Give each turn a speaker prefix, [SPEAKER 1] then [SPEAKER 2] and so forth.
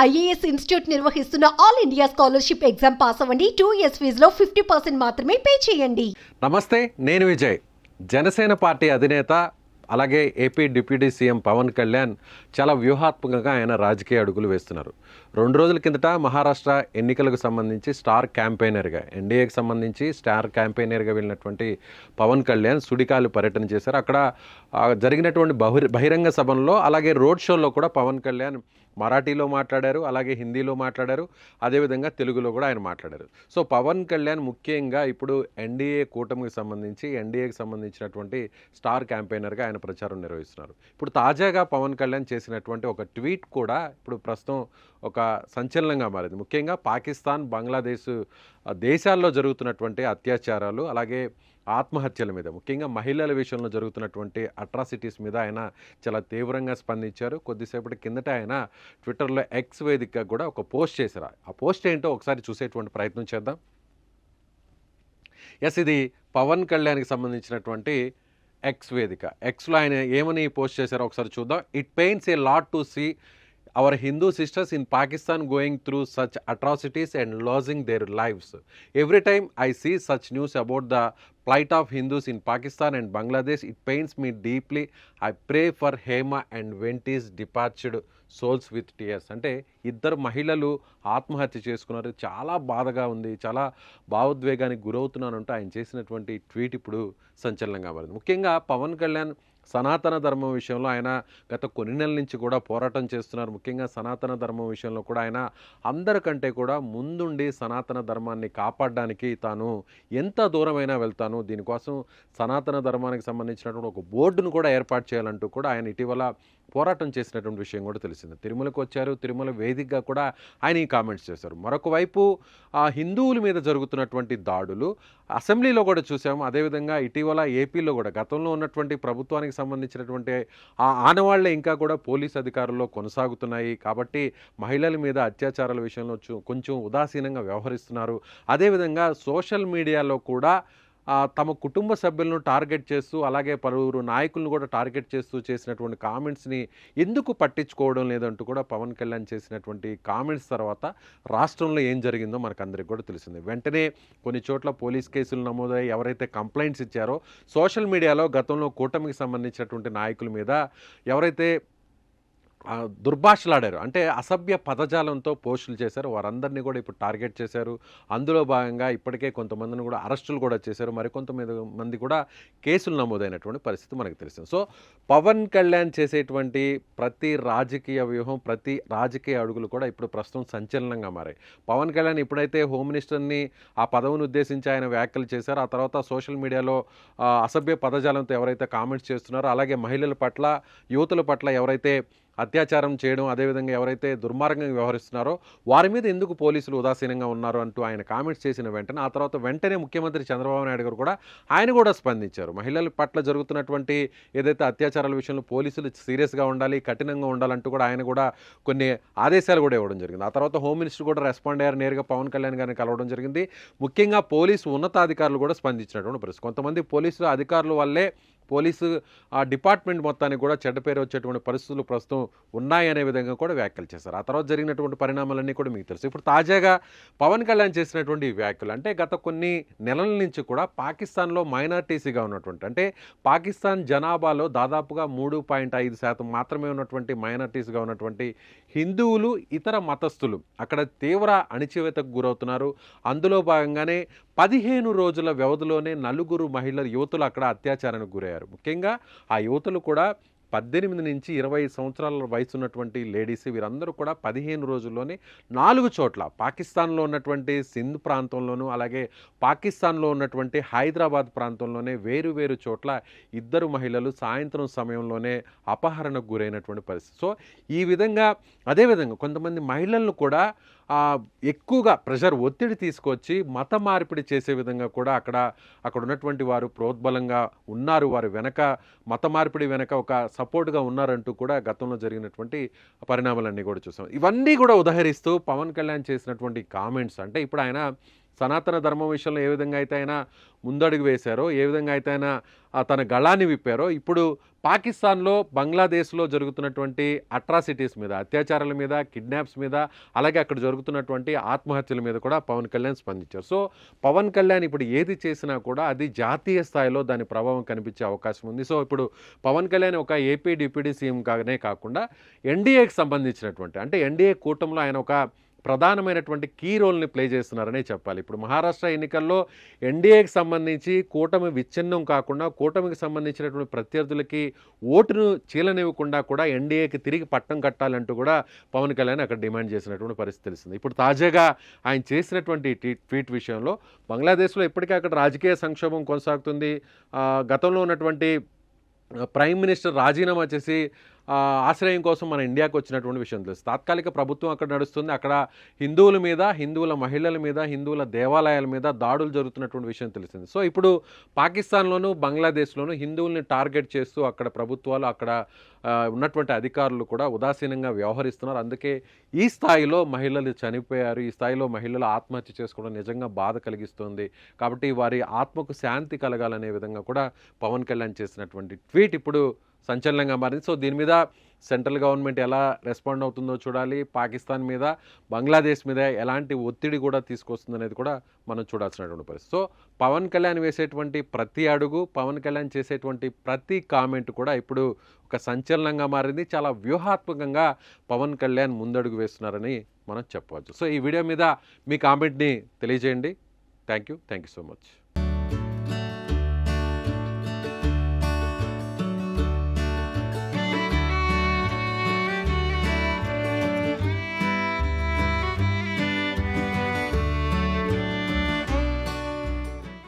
[SPEAKER 1] IAS institute నిర్వహిస్తున్న all India scholarship exam pass అవ్వండి. Two years ఫీజులో ఫిఫ్టీ పర్సెంట్ మాత్రమే పే చేయండి.
[SPEAKER 2] నమస్తే నేను విజయ్. జనసేన పార్టీ అధినేత అలాగే AP deputy CM Pawan Kalyan చాలా వ్యూహాత్మకంగా ఆయన రాజకీయ అడుగులు వేస్తున్నారు. రెండు రోజుల కిందట మహారాష్ట్ర ఎన్నికలకు సంబంధించి స్టార్ క్యాంపెయినర్గా ఎన్డీఏకి సంబంధించి స్టార్ క్యాంపెయినర్గా వెళ్ళినటువంటి పవన్ కళ్యాణ్ సుడికాలు పర్యటన చేశారు. అక్కడ జరిగినటువంటి బహిర్ బహిరంగ సభల్లో అలాగే రోడ్ షోలో కూడా పవన్ కళ్యాణ్ మరాఠీలో మాట్లాడారు అలాగే హిందీలో మాట్లాడారు అదేవిధంగా తెలుగులో కూడా ఆయన మాట్లాడారు. సో పవన్ కళ్యాణ్ ముఖ్యంగా ఇప్పుడు ఎన్డీఏ కూటమికి సంబంధించి ఎన్డీఏకి సంబంధించినటువంటి స్టార్ క్యాంపెయినర్గా ఆయన ప్రచారం నిర్వహిస్తున్నారు. ఇప్పుడు తాజాగా పవన్ కళ్యాణ్ చేసినటువంటి ఒక ట్వీట్ కూడా ఇప్పుడు ప్రస్తుతం ఒక సంచలనంగా మారింది. ముఖ్యంగా పాకిస్తాన్ బంగ్లాదేశ్ దేశాల్లో జరుగుతున్నటువంటి అత్యాచారాలు అలాగే ఆత్మహత్యల మీద. ముఖ్యంగా మహిళల విషయంలో జరుగుతున్నటువంటి అట్రాసిటీస్ మీద ఆయన చాలా తీవ్రంగా స్పందించారు. కొద్దిసేపటి కిందట ఆయన ట్విట్టర్లో ఎక్స్ వేదికగా కూడా ఒక పోస్ట్ చేశారు. ఆ పోస్ట్ ఏంటో ఒకసారి చూసేటువంటి ప్రయత్నం చేద్దాం. ఎస్ ఇది పవన్ కళ్యాణ్కి సంబంధించినటువంటి ఎక్స్ వేదిక. ఎక్స్లో ఆయన ఏమని పోస్ట్ చేశారో ఒకసారి చూద్దాం. It pains a lot to see our Hindu sisters in Pakistan going through such atrocities and losing their lives every time I see such news about the plight of Hindus in Pakistan and Bangladesh, it pains me deeply. I pray for Hema and Venti's departed souls with tears అంటే ఇద్దరు మహిళలు ఆత్మహత్య చేసుకున్నారు. చాలా బాధగా ఉంది. చాలా భావోద్వేగానికి గురవుతున్నానంటూ ఆయన చేసినటువంటి ట్వీట్ ఇప్పుడు సంచలనంగా మారింది. ముఖ్యంగా పవన్ కళ్యాణ్ సనాతన ధర్మం విషయంలో ఆయన గత కొన్ని నెలల నుంచి కూడా పోరాటం చేస్తున్నారు. ముఖ్యంగా సనాతన ధర్మం విషయంలో కూడా ఆయన అందరికంటే కూడా ముందుండి సనాతన ధర్మాన్ని కాపాడడానికి తాను ఎంత దూరమైనా వెళ్తాను. దీనికోసం సనాతన ధర్మానికి సంబంధించినటువంటి ఒక బోర్డును కూడా ఏర్పాటు చేయాలంటూ కూడా ఆయన ఇటీవల పోరాటం చేసినటువంటి విషయం కూడా తెలిసింది. తిరుమలకు వచ్చారు తిరుమల వేదికగా కూడా ఆయన ఈ కామెంట్స్ చేశారు. మరొక వైపు ఆ హిందువుల మీద జరుగుతున్నటువంటి దాడులు అసెంబ్లీలో కూడా చూసాము అదేవిధంగా ఇటీవల ఏపీలో కూడా గతంలో ఉన్నటువంటి ప్రభుత్వానికి సంబంధించినటువంటి ఆ ఆనవాళ్ళే ఇంకా కూడా పోలీస్ అధికారుల్లో కొనసాగుతున్నాయి. కాబట్టి మహిళల మీద అత్యాచారాల విషయంలో కొంచెం ఉదాసీనంగా వ్యవహరిస్తున్నారు. అదేవిధంగా సోషల్ మీడియాలో కూడా తమ కుటుంబ సభ్యులను టార్గెట్ చేస్తూ అలాగే పలువురు నాయకులను కూడా టార్గెట్ చేస్తూ చేసినటువంటి కామెంట్స్ని ఎందుకు పట్టించుకోవడం లేదంటూ కూడా పవన్ కళ్యాణ్ చేసినటువంటి కామెంట్స్ తర్వాత రాష్ట్రంలో ఏం జరిగిందో మనకు అందరికీ కూడా తెలిసింది. వెంటనే కొన్ని చోట్ల పోలీస్ కేసులు నమోదయ్యి ఎవరైతే కంప్లైంట్స్ ఇచ్చారో సోషల్ మీడియాలో గతంలో కూటమికి సంబంధించినటువంటి నాయకుల మీద ఎవరైతే దుర్భాషలాడారు. అంటే అసభ్య పదజాలంతో పోస్టులు చేశారు. వారందరినీ కూడా ఇప్పుడు టార్గెట్ చేశారు. అందులో భాగంగా ఇప్పటికే కొంతమందిని కూడా అరెస్టులు కూడా చేశారు. మరికొంతమంది మంది కూడా కేసులు నమోదైనటువంటి పరిస్థితి మనకు తెలిసింది సో పవన్ కళ్యాణ్ చేసేటువంటి ప్రతి రాజకీయ వ్యూహం ప్రతి రాజకీయ అడుగులు కూడా ఇప్పుడు ప్రస్తుతం సంచలనంగా మారాయి. పవన్ కళ్యాణ్ ఎప్పుడైతే హోమ్ మినిస్టర్ని ఆ పదవిని ఉద్దేశించి ఆయన వ్యాఖ్యలు చేశారు. ఆ తర్వాత సోషల్ మీడియాలో అసభ్య పదజాలంతో ఎవరైతే కామెంట్స్ చేస్తున్నారో అలాగే మహిళల పట్ల యువతుల పట్ల ఎవరైతే అత్యాచారం చేయడం అదేవిధంగా ఎవరైతే దుర్మార్గంగా వ్యవహరిస్తున్నారో వారి మీద ఎందుకు పోలీసులు ఉదాసీనంగా ఉన్నారు అంటూ ఆయన కామెంట్స్ చేసిన వెంటనే ఆ తర్వాత వెంటనే ముఖ్యమంత్రి చంద్రబాబు నాయుడు గారు కూడా ఆయన కూడా స్పందించారు. మహిళల పట్ల జరుగుతున్నటువంటి ఏదైతే అత్యాచారాల విషయంలో పోలీసులు సీరియస్గా ఉండాలి కఠినంగా ఉండాలంటూ కూడా ఆయన కూడా కొన్ని ఆదేశాలు కూడా ఇవ్వడం జరిగింది. ఆ తర్వాత హోమ్ మినిస్టర్ కూడా రెస్పాండ్ అయ్యారు నేరుగా పవన్ కళ్యాణ్ గారిని కలవడం జరిగింది. ముఖ్యంగా పోలీసు ఉన్నతాధికారులు కూడా స్పందించినటువంటి పరిస్థితి. కొంతమంది పోలీసులు అధికారుల వల్లే పోలీసు ఆ డిపార్ట్మెంట్ మొత్తానికి కూడా చెడ్డ పేరు వచ్చేటువంటి పరిస్థితులు ప్రస్తుతం ఉన్నాయనే విధంగా కూడా వ్యాఖ్యలు చేశారు. ఆ తర్వాత జరిగినటువంటి పరిణామాలన్నీ కూడా మీకు తెలుసు. ఇప్పుడు తాజాగా పవన్ కళ్యాణ్ చేసినటువంటి వ్యాఖ్యలు అంటే గత కొన్ని నెలల నుంచి కూడా పాకిస్తాన్లో మైనార్టీసీగా ఉన్నటువంటి అంటే పాకిస్తాన్ జనాభాలో దాదాపుగా మూడు పాయింట్ ఐదు శాతం మాత్రమే ఉన్నటువంటి మైనార్టీస్గా ఉన్నటువంటి హిందువులు ఇతర మతస్థులు అక్కడ తీవ్ర అణిచివేతకు గురవుతున్నారు. అందులో భాగంగానే పదిహేను రోజుల వ్యవధిలోనే నలుగురు మహిళల యువతులు అక్కడ అత్యాచారానికి గురయ్యారు. ముఖ్యంగా ఆ యువతులు కూడా పద్దెనిమిది నుంచి ఇరవై సంవత్సరాల వయసు ఉన్నటువంటి లేడీస్ వీరందరూ కూడా పదిహేను రోజుల్లోనే నాలుగు చోట్ల పాకిస్తాన్లో ఉన్నటువంటి సింధ్ ప్రాంతంలోనూ అలాగే పాకిస్తాన్లో ఉన్నటువంటి హైదరాబాద్ ప్రాంతంలోనే వేరు వేరు చోట్ల ఇద్దరు మహిళలు సాయంత్రం సమయంలోనే అపహరణకు గురైనటువంటి పరిస్థితి. సో ఈ విధంగా అదేవిధంగా కొంతమంది మహిళలను కూడా ఎక్కువగా ప్రెషర్ ఒత్తిడి తీసుకొచ్చి మత మార్పిడి చేసే విధంగా కూడా అక్కడ అక్కడ ఉన్నటువంటి వారు ప్రోద్బలంగా ఉన్నారు. వారు వెనక మత మార్పిడి వెనక ఒక సపోర్ట్గా ఉన్నారంటూ కూడా గతంలో జరిగినటువంటి పరిణామాలన్నీ కూడా చూసాం. ఇవన్నీ కూడా ఉదహరిస్తూ పవన్ కళ్యాణ్ చేసినటువంటి కామెంట్స్. అంటే ఇప్పుడు ఆయన సనాతన ధర్మం విషయంలో ఏ విధంగా అయితే ఆయన ముందడుగు వేశారో ఏ విధంగా అయితే ఆయన తన గళాన్ని విప్పారో ఇప్పుడు పాకిస్తాన్లో బంగ్లాదేశ్లో జరుగుతున్నటువంటి అట్రాసిటీస్ మీద అత్యాచారాల మీద కిడ్నాప్స్ మీద అలాగే అక్కడ జరుగుతున్నటువంటి ఆత్మహత్యల మీద కూడా పవన్ కళ్యాణ్ స్పందించారు. సో పవన్ కళ్యాణ్ ఇప్పుడు ఏది చేసినా కూడా అది జాతీయ స్థాయిలో దాని ప్రభావం కనిపించే అవకాశం ఉంది. సో ఇప్పుడు పవన్ కళ్యాణ్ ఒక ఏపీ డిప్యూటీ సీఎం కానే కాకుండా ఎన్డీఏకి సంబంధించినటువంటి అంటే ఎన్డీఏ కూటమిలో ఆయన ఒక ప్రధానమైనటువంటి కీ రోల్ని ప్లే చేస్తున్నారనే చెప్పాలి. ఇప్పుడు మహారాష్ట్ర ఎన్నికల్లో ఎన్డీఏకి సంబంధించి కూటమి విచ్ఛిన్నం కాకుండా కూటమికి సంబంధించినటువంటి ప్రత్యర్థులకి ఓటును చీలనివ్వకుండా కూడా ఎన్డీఏకి తిరిగి పట్టం కట్టాలంటూ కూడా పవన్ కళ్యాణ్ అక్కడ డిమాండ్ చేసినటువంటి పరిస్థితి తెలిసింది. ఇప్పుడు తాజాగా ఆయన చేసినటువంటి ట్వీట్ విషయంలో బంగ్లాదేశ్లో ఇప్పటికే అక్కడ రాజకీయ సంక్షోభం కొనసాగుతుంది. గతంలో ఉన్నటువంటి ప్రైమ్ మినిస్టర్ రాజీనామా చేసి ఆశ్రయం కోసం మన ఇండియాకి వచ్చినటువంటి విషయం తెలుసు. తాత్కాలిక ప్రభుత్వం అక్కడ నడుస్తుంది. అక్కడ హిందువుల మీద హిందువుల మహిళల మీద హిందువుల దేవాలయాల మీద దాడులు జరుగుతున్నటువంటి విషయం తెలిసింది. సో ఇప్పుడు పాకిస్తాన్లోను బంగ్లాదేశ్లోను హిందువుల్ని టార్గెట్ చేస్తూ అక్కడ ప్రభుత్వాలు అక్కడ ఉన్నటువంటి అధికారులు కూడా ఉదాసీనంగా వ్యవహరిస్తున్నారు. అందుకే ఈ స్థాయిలో మహిళలు చనిపోయారు. ఈ స్థాయిలో మహిళలు ఆత్మహత్య చేసుకోవడం నిజంగా బాధ కలిగిస్తుంది. కాబట్టి వారి ఆత్మకు శాంతి కలగాలనే విధంగా కూడా పవన్ కళ్యాణ్ చేసినటువంటి ట్వీట్ ఇప్పుడు సంచలనంగా మారింది. సో దీని మీద సెంట్రల్ గవర్నమెంట్ ఎలా రెస్పాండ్ అవుతుందో చూడాలి. పాకిస్తాన్ మీద బంగ్లాదేశ్ మీద ఎలాంటి ఒత్తిడి కూడా తీసుకొస్తుంది అనేది కూడా మనం చూడాల్సినటువంటి పరిస్థితి. సో పవన్ కళ్యాణ్ వేసేటువంటి ప్రతి అడుగు పవన్ కళ్యాణ్ చేసేటువంటి ప్రతి కామెంట్ కూడా ఇప్పుడు ఒక సంచలనంగా మారింది. చాలా వ్యూహాత్మకంగా పవన్ కళ్యాణ్ ముందడుగు వేస్తున్నారని మనం చెప్పవచ్చు. సో ఈ వీడియో మీద మీ కామెంట్ని తెలియజేయండి. Thank you. Thank you so much.